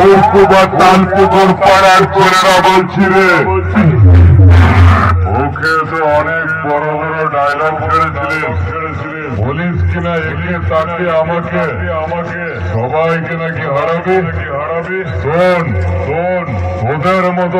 পুকুর তাল পুকুর পাড়ার ছেলেরা বলছি রে। ওকে তো অনেক বড় বড় ডায়লগ ছেড়েছিলেন বলিস কিনা একে তাকে আমাকে আমাকে। সবাইকে নাকি হারাবি? নাকি হারাবি শোন শোন ওদের মতো